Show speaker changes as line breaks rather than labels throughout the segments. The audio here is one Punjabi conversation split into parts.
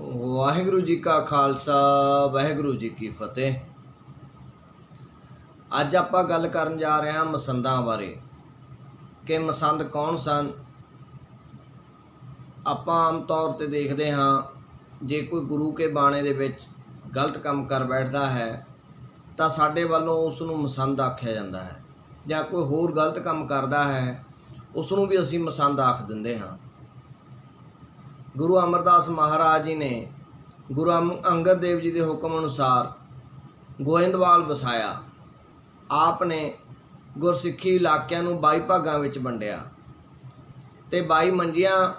ਵਾਹਿਗੁਰੂ ਜੀ ਕਾ ਖਾਲਸਾ, ਵਾਹਿਗੁਰੂ ਜੀ ਕੀ ਫਤਿਹ। ਅੱਜ ਆਪਾਂ ਗੱਲ ਕਰਨ ਜਾ ਰਹੇ ਹਾਂ ਮਸੰਦਾਂ ਬਾਰੇ। ਕਿ ਮਸੰਦ ਕੌਣ ਸਨ? ਆਪਾਂ ਆਮ ਤੌਰ ਤੇ ਦੇਖਦੇ ਹਾਂ, ਜੇ ਕੋਈ ਗੁਰੂ ਕੇ ਬਾਣੇ ਦੇ ਵਿੱਚ ਗਲਤ ਕੰਮ ਕਰ ਬੈਠਦਾ ਹੈ, ਤਾਂ ਸਾਡੇ ਵੱਲੋਂ ਉਸ ਨੂੰ ਮਸੰਦ ਆਖਿਆ ਜਾਂਦਾ ਹੈ। ਜਾਂ ਕੋਈ ਹੋਰ ਗਲਤ ਕੰਮ ਕਰਦਾ ਹੈ ਉਸ ਨੂੰ ਵੀ ਅਸੀਂ ਮਸੰਦ ਆਖ ਦਿੰਦੇ ਹਾਂ। ਗੁਰੂ ਅਮਰਦਾਸ ਮਹਾਰਾਜ ਜੀ ਨੇ ਗੁਰੂ ਅਮ- ਅੰਗਦ ਦੇਵ ਜੀ ਦੇ ਹੁਕਮ ਅਨੁਸਾਰ ਗੋਇੰਦਵਾਲ ਵਸਾਇਆ। ਆਪ ਨੇ ਗੁਰਸਿੱਖੀ ਇਲਾਕਿਆਂ ਨੂੰ 22 ਭਾਗਾਂ ਵਿੱਚ ਵੰਡਿਆ ਤੇ 22 ਮੰਜੀਆਂ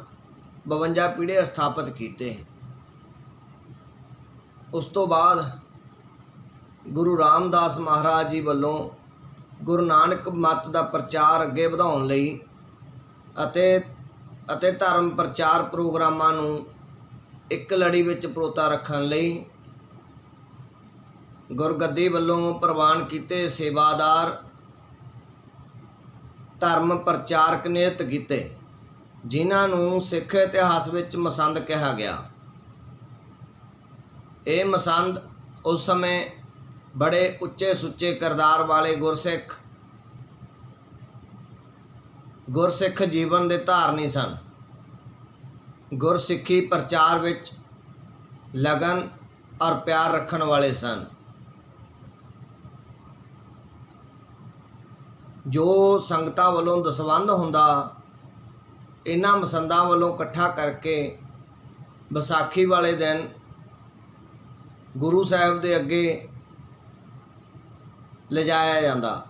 52 ਪੀੜੇ ਸਥਾਪਿਤ ਕੀਤੇ। ਉਸ ਤੋਂ ਬਾਅਦ ਗੁਰੂ ਰਾਮਦਾਸ ਮਹਾਰਾਜ ਜੀ ਵੱਲੋਂ ਗੁਰੂ ਨਾਨਕ ਮਤ ਦਾ ਪ੍ਰਚਾਰ ਅੱਗੇ ਵਧਾਉਣ ਲਈ ਅਤੇ ਅਤੇ ਧਰਮ ਪ੍ਰਚਾਰ ਪ੍ਰੋਗਰਾਮਾਂ ਨੂੰ ਇੱਕ ਲੜੀ ਵਿੱਚ ਪਰੋਤਾ ਰੱਖਣ ਲਈ ਗੁਰਗੱਦੀ ਵੱਲੋਂ ਪ੍ਰਵਾਨ ਕੀਤੇ ਸੇਵਾਦਾਰ ਧਰਮ ਪ੍ਰਚਾਰਕ ਨਿਯੁਕਤ ਕੀਤੇ, ਜਿਨ੍ਹਾਂ ਨੂੰ ਸਿੱਖ ਇਤਿਹਾਸ ਵਿੱਚ ਮਸੰਦ ਕਿਹਾ ਗਿਆ। ਇਹ ਮਸੰਦ ਉਸ ਸਮੇਂ ਬੜੇ ਉੱਚੇ ਸੁੱਚੇ ਕਿਰਦਾਰ ਵਾਲੇ ਗੁਰਸਿੱਖ ਗੁਰਸਿੱਖ ਜੀਵਨ ਦੇ ਧਾਰਨੀ ਸਨ। ਗੁਰਸਿੱਖੀ ਪ੍ਰਚਾਰ ਵਿੱਚ ਲਗਨ ਔਰ ਪਿਆਰ ਰੱਖਣ ਵਾਲੇ ਸਨ। ਜੋ ਸੰਗਤਾਂ ਵੱਲੋਂ ਦਸਵੰਧ ਹੁੰਦਾ, ਇਹਨਾਂ ਮਸੰਦਾਂ ਵੱਲੋਂ ਇਕੱਠਾ ਕਰਕੇ ਵਿਸਾਖੀ ਵਾਲੇ ਦਿਨ ਗੁਰੂ ਸਾਹਿਬ ਦੇ ਅੱਗੇ ਲਿਜਾਇਆ ਜਾਂਦਾ।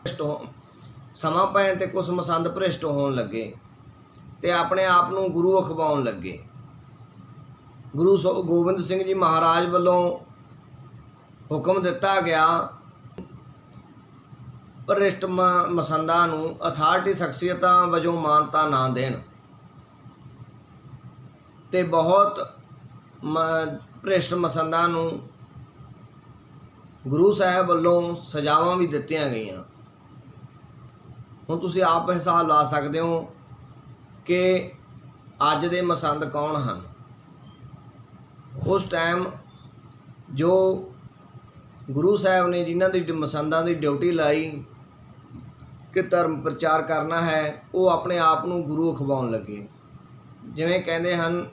ਸਮਾਂ ਪੈਣ ਤੇ ਕੁਝ ਮਸੰਦ ਭ੍ਰਿਸ਼ਟ ਹੋਣ ਲੱਗੇ ਤੇ ਆਪਣੇ ਆਪ ਨੂੰ ਗੁਰੂ ਅਖਵਾਉਣ ਲੱਗੇ। ਗੁਰੂ ਸੋ- ਗੋਬਿੰਦ ਸਿੰਘ ਜੀ ਮਹਾਰਾਜ ਵੱਲੋਂ ਹੁਕਮ ਦਿੱਤਾ ਗਿਆ, ਭ੍ਰਿਸ਼ਟ ਮ- ਮਸੰਦਾਂ ਨੂੰ ਅਥਾਰਟੀ ਸ਼ਖਸੀਅਤਾਂ ਵਜੋਂ ਮਾਨਤਾ ਨਾ ਦੇਣ ਤੇ ਬਹੁਤ ਮ- ਭ੍ਰਿਸ਼ਟ ਮਸੰਦਾਂ ਨੂੰ ਗੁਰੂ ਸਾਹਿਬ ਵੱਲੋਂ ਸਜ਼ਾਵਾਂ ਵੀ ਦਿੱਤੀਆਂ ਗਈਆਂ। ਹੁਣ ਤੁਸੀਂ ਆਪ ਹਿਸਾਬ ਲਾ ਸਕਦੇ ਹੋ ਕਿ ਅੱਜ ਦੇ ਮਸੰਦ ਕੌਣ ਹਨ? ਉਸ ਟਾਈਮ ਜੋ ਗੁਰੂ ਸਾਹਿਬ ਨੇ ਜਿਨ੍ਹਾਂ ਦੀ ਡ- ਮਸੰਦਾਂ ਦੀ ਡਿਊਟੀ ਲਾਈ ਕਿ ਧਰਮ ਪ੍ਰਚਾਰ ਕਰਨਾ ਹੈ, ਉਹ ਆਪਣੇ ਆਪ ਨੂੰ ਗੁਰੂ ਅਖਵਾਉਣ ਲੱਗੇ। ਜਿਵੇਂ ਕਹਿੰਦੇ ਹਨ,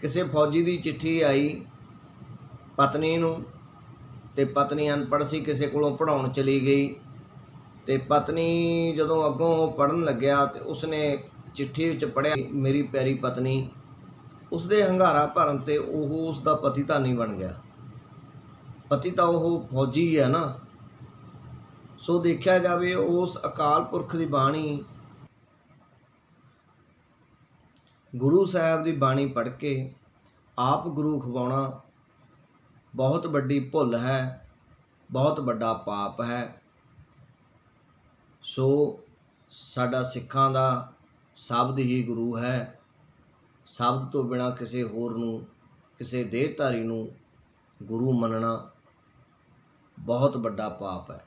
ਕਿਸੇ ਫੌਜੀ ਦੀ ਚਿੱਠੀ ਆਈ ਪਤਨੀ ਨੂੰ ਤੇ ਪਤਨੀ ਅਨਪੜ੍ਹ ਸੀ, ਕਿਸੇ ਕੋਲੋਂ ਪੜਾਉਣ ਚਲੀ ਗਈ। ਤੇ ਪਤਨੀ ਜਦੋਂ ਅੱਗੋਂ ਉਹ ਪੜਨ ਲੱਗਿਆ ਤੇ ਉਸਨੇ ਚਿੱਠੀ ਵਿੱਚ ਪੜਿਆ ਮੇਰੀ ਪਿਆਰੀ ਪਤਨੀ, ਉਸਦੇ ਹੰਗਾਰਾ ਭਰਨ ਤੇ ਉਹ ਉਸ ਦਾ ਪਤੀ ਤਾਂ ਨਹੀਂ ਬਣ ਗਿਆ। ਪਤੀ ਤਾਂ ਉਹ ਫੌਜੀ ਹੈ ਨਾ। ਸੋ ਦੇਖਿਆ ਜਾਵੇ ਉਸ ਅਕਾਲ ਪੁਰਖ ਦੀ ਬਾਣੀ। ਗੁਰੂ ਸਾਹਿਬ ਦੀ ਬਾਣੀ ਪੜ੍ਹ ਕੇ ਆਪ ਗੁਰੂ ਖਵਾਉਣਾ ਬਹੁਤ ਵੱਡੀ ਭੁੱਲ ਹੈ, ਬਹੁਤ ਵੱਡਾ ਪਾਪ ਹੈ। ਸੋ ਸਾਡਾ ਸਿੱਖਾਂ ਦਾ ਸ਼ਬਦ ਹੀ ਗੁਰੂ ਹੈ। ਸ਼ਬਦ ਤੋਂ ਬਿਨਾ ਕਿਸੇ ਹੋਰ ਨੂੰ, ਕਿਸੇ ਦੇਹਧਾਰੀ ਨੂੰ ਗੁਰੂ ਮੰਨਣਾ ਬਹੁਤ ਵੱਡਾ ਪਾਪ ਹੈ।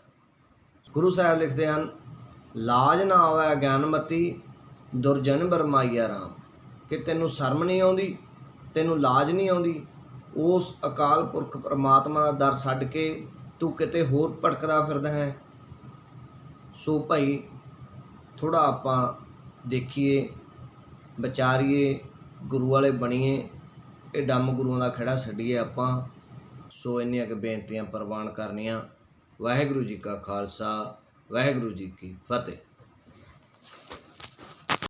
ਗੁਰੂ ਸਾਹਿਬ ਲਿਖਦੇ ਹਨ, ਲਾਜ ਨਾ ਆਵੇ ਗਿਆਨਮਤੀ ਦੁਰਜਨ ਬਰਮਾਈਆ ਰਾਮ। ਕਿ ਤੈਨੂੰ ਸ਼ਰਮ ਨਹੀਂ ਆਉਂਦੀ, ਤੈਨੂੰ ਲਾਜ ਨਹੀਂ ਆਉਂਦੀ, ਉਸ ਅਕਾਲ ਪੁਰਖ ਪਰਮਾਤਮਾ ਦਾ ਦਰ ਛੱਡ ਕੇ ਤੂੰ ਕਿਤੇ ਹੋਰ ਭਟਕਦਾ ਫਿਰਦਾ ਹੈ। ਸੋ ਭਾਈ ਥੋੜਾ ਆਪਾਂ ਦੇਖੀਏ, ਵਿਚਾਰੀਏ, ਗੁਰੂ ਵਾਲੇ ਬਣੀਏ, ਇਹ ਡੰਮ ਗੁਰੂਆਂ ਦਾ ਖੜਾ ਛੱਡੀਏ ਆਪਾਂ। ਸੋ ਇੰਨੀਆਂ ਕੁ ਬੇਨਤੀਆਂ ਪ੍ਰਵਾਨ ਕਰਨੀਆਂ। ਵਾਹਿਗੁਰੂ ਜੀ ਕਾ ਖਾਲਸਾ, ਵਾਹਿਗੁਰੂ ਜੀ ਕੀ ਫਤਿਹ।